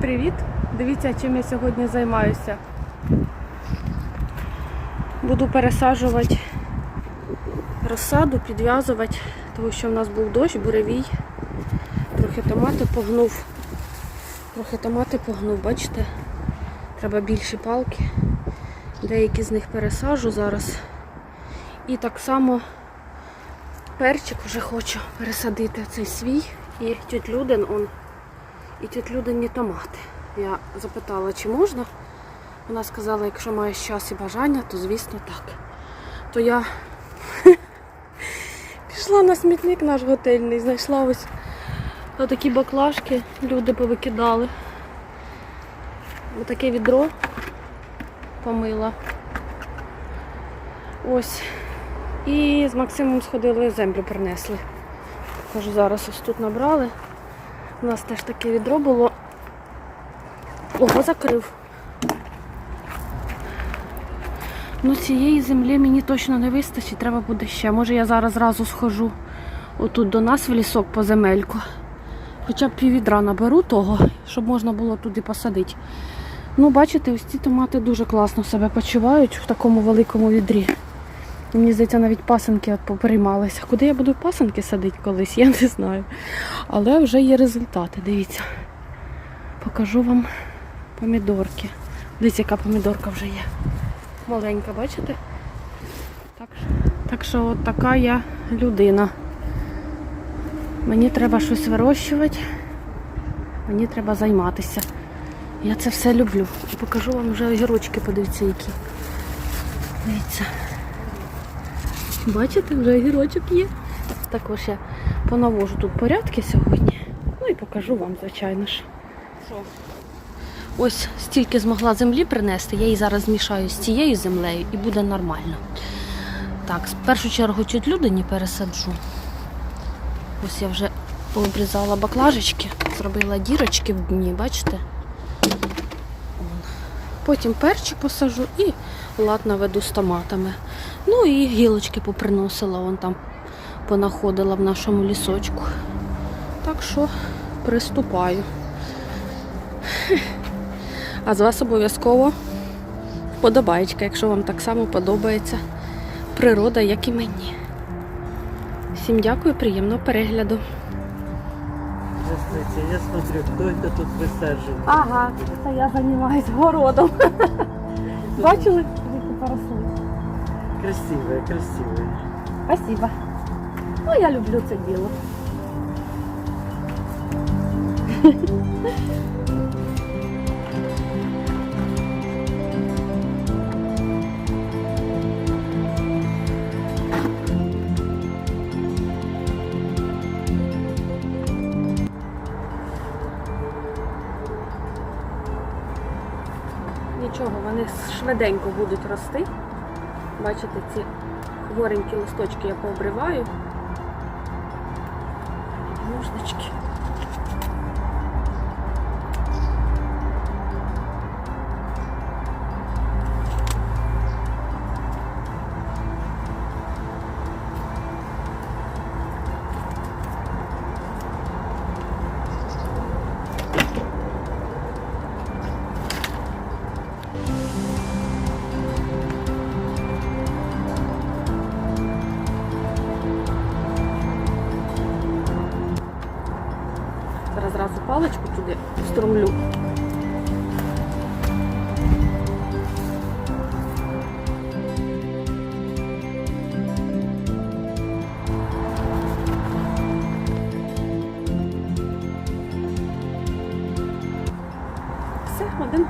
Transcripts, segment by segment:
Привіт! Дивіться, чим я сьогодні займаюся. Буду пересаджувати розсаду, підв'язувати, тому що в нас був дощ, буревій. Трохи томати погнув. Трохи томати погнув, бачите? Треба більші палки. Деякі з них пересаджу зараз. І так само перчик вже хочу пересадити цей свій. І тють Люден он і тут людині томати. Я запитала, чи можна. Вона сказала, якщо маєш час і бажання, то звісно так. То я пішла на смітник наш готельний, знайшла ось такі баклажки, люди повикидали. Отаке відро помила. Ось. І з Максимом сходили землю принесли. Кажу, зараз ось тут набрали. У нас теж таке відро було. Ого, закрив. Ну, цієї землі мені точно не вистачить, треба буде ще. Може я зараз зразу схожу отут до нас в лісок по земельку. Хоча б пів відра наберу того, щоб можна було туди посадити. Ну, бачите, ось ці томати дуже класно себе почувають в такому великому відрі. Мені здається, навіть пасенки поприймалися. Куди я буду пасенки садити колись, я не знаю. Але вже є результати, дивіться. Покажу вам помідорки. Дивіться, яка помідорка вже є. Маленька, бачите? Так, що- так що от така я людина. Мені треба щось вирощувати, мені треба займатися. Я це все люблю. І покажу вам вже огірочки, подивіться, які. Дивіться. Бачите, вже огірочок є. Також я понавожу тут порядки сьогодні. Ну і покажу вам, звичайно ж. Ось стільки змогла землі принести, я її зараз змішаю з цією землею і буде нормально. Так, в першу чергу чуть людині пересаджу. Ось я вже пообрізала баклажечки, зробила дірочки в дні, бачите? Потім перчик посажу і лад наведу з томатами. Ну і гілочки поприносила, вон там понаходила в нашому лісочку. Так що приступаю. А з вас обов'язково вподобаєчка, якщо вам так само подобається природа, як і мені. Всім дякую, приємного перегляду. Я смотрю, кто это тут высаживает. Ага, це я займаюсь городом. Бачили? Які парасольки? Красивые, красивые. Спасибо. Ну, я люблю це діло. Нічого, вони швиденько будуть рости. Бачите, ці хворенькі листочки я пообриваю. Ножнички.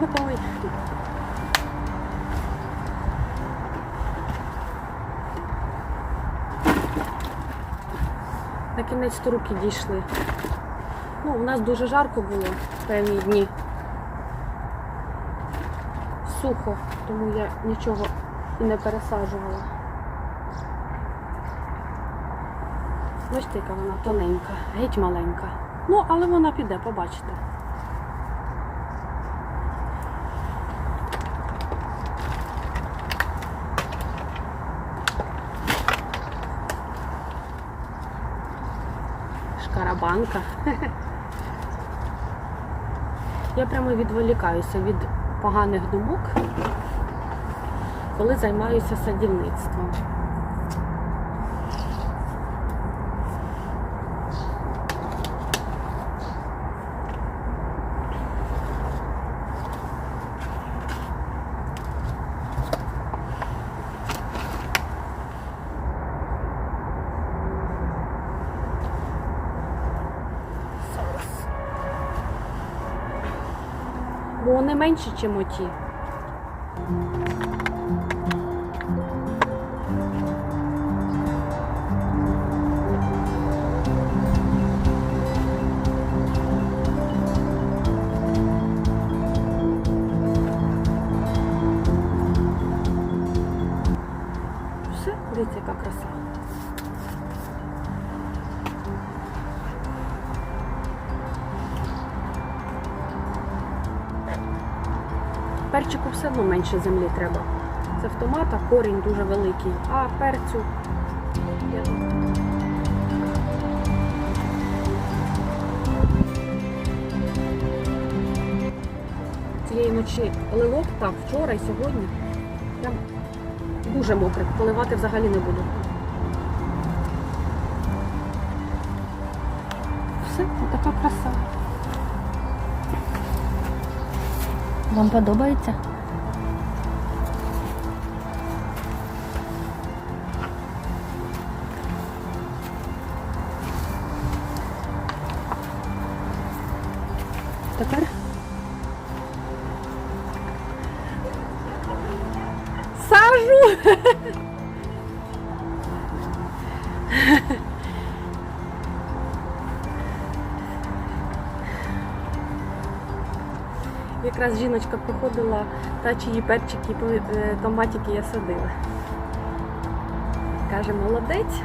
Готовий. На кінець то руки дійшли. Ну, у нас дуже жарко було певні дні. Сухо, тому я нічого і не пересаджувала. Бачите, яка вона тоненька, геть маленька. Ну, але вона піде, побачите. Шкарабанка. Я прямо відволікаюся від поганих думок, коли займаюся садівництвом. Вони менші, ніж оті. Перчику все одно менше землі треба. Це в томата корінь дуже великий, а перцю. Цієї ночі лилок так вчора і сьогодні. Прям дуже мокре. Поливати взагалі не буду. Все, така краса. Вам подобається? Тепер сажу. Якраз жіночка приходила, та чиї перчики, е, томатики я садила. Каже, молодець.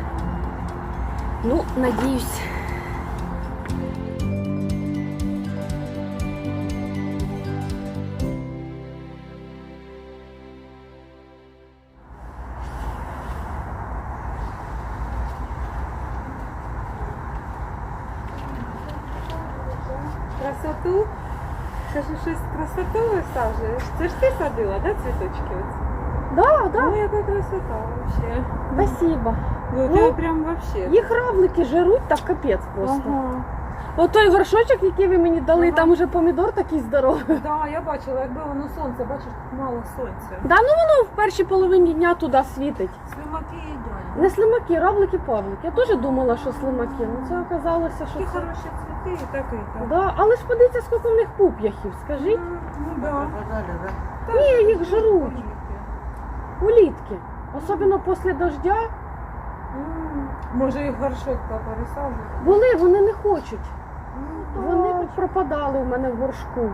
Ну, надіюсь. Красоту? Ж щось красоту висаджуєш. Це ж ти садила, да, цвіточки? оці? Да, да, Ну, яка красота вообще. спасибо. Ну, Ну, прям вообще. Їх равлики жируть, так капець просто. Ага. От той горшочок, який ви мені дали, Ага. там уже помідор такий здоровий. Да, я бачила, якби воно сонце, бачиш, тут мало сонця. Да, ну воно в першій половині дня туди світить. Слимаки їдять. Не слимаки, равлики, павлики. Я теж думала, що слимаки. Ну це оказалося, що Такі це. хороші цвіти і такий так. Да, але ж подивіться, скільки в них пуп'яхів, скажіть. М, Ну да. Ні, їх жруть. Улітки. Особливо після дождя. М, Може їх горшок та? Були, вони не хочуть. Ну, Вони пропадали в мене в горшку.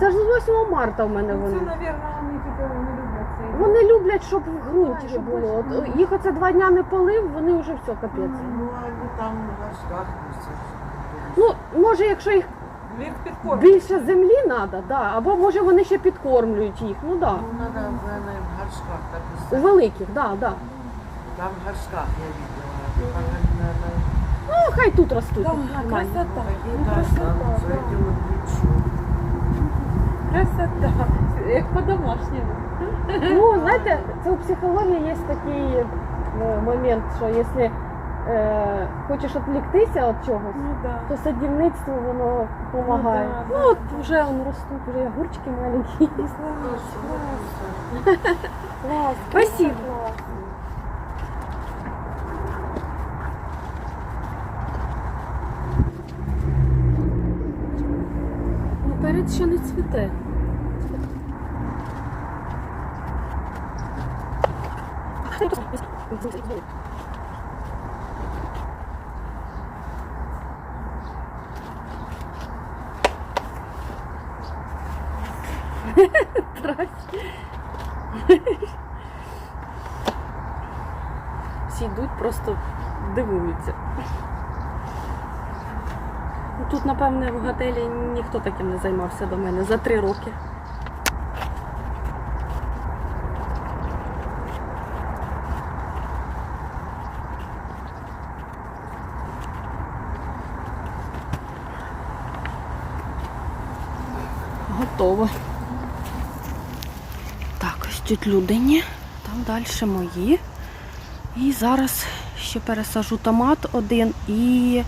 Це ж з 8 марта в мене Ну, Це, вони. мабуть, вони тепер не люблять цей. Вони люблять, щоб в ґрунті щоб було. От, їх оце два дня не полив, вони вже все капець. Ну, они там в горшках пустят. Ну, може, якщо їх Їх більше землі треба, да. або може вони ще підкормлюють їх. Ну да. Ну, надо, в горшках так У пустить. великих, да, да. Там в горшках я видела. Там наверное, Ну, хай тут ростуть. Да, нормально. красота. ну, красота, да. Красота. Як по-домашньому. Ну, знаєте, це у психології є такий е, момент, що якщо е, хочеш відвліктися від чогось, Ну да. то садівництво воно допомагає. Ну, Ну, да, от вже он ростуть, вже огурчики маленькі. Клас, клас. Клас. Спасибо. Клас. Перець ще не цвіте. Всі йдуть, просто дивуються. Тут, напевне, в готелі ніхто таким не займався до мене за три роки. готово. Так, ось тут людині, там далі мої. І зараз ще пересажу томат один і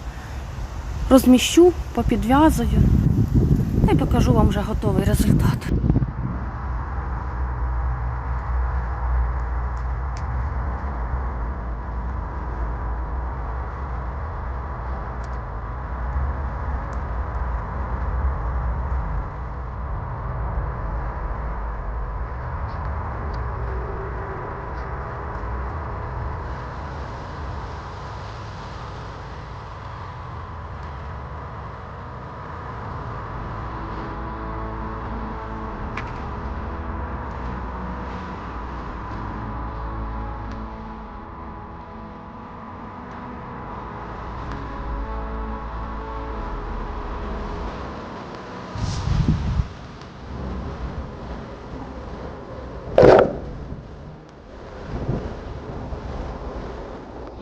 розміщу, попідв'язую. і покажу вам вже готовий результат.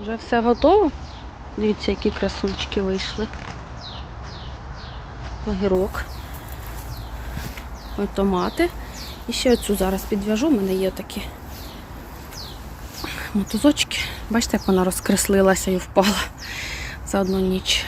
Вже все готово. Дивіться, які красунчики вийшли. Огірок. Ось томати. І ще оцю зараз підв'яжу. У мене є такі мотузочки. Бачите, як вона розкреслилася і впала за одну ніч.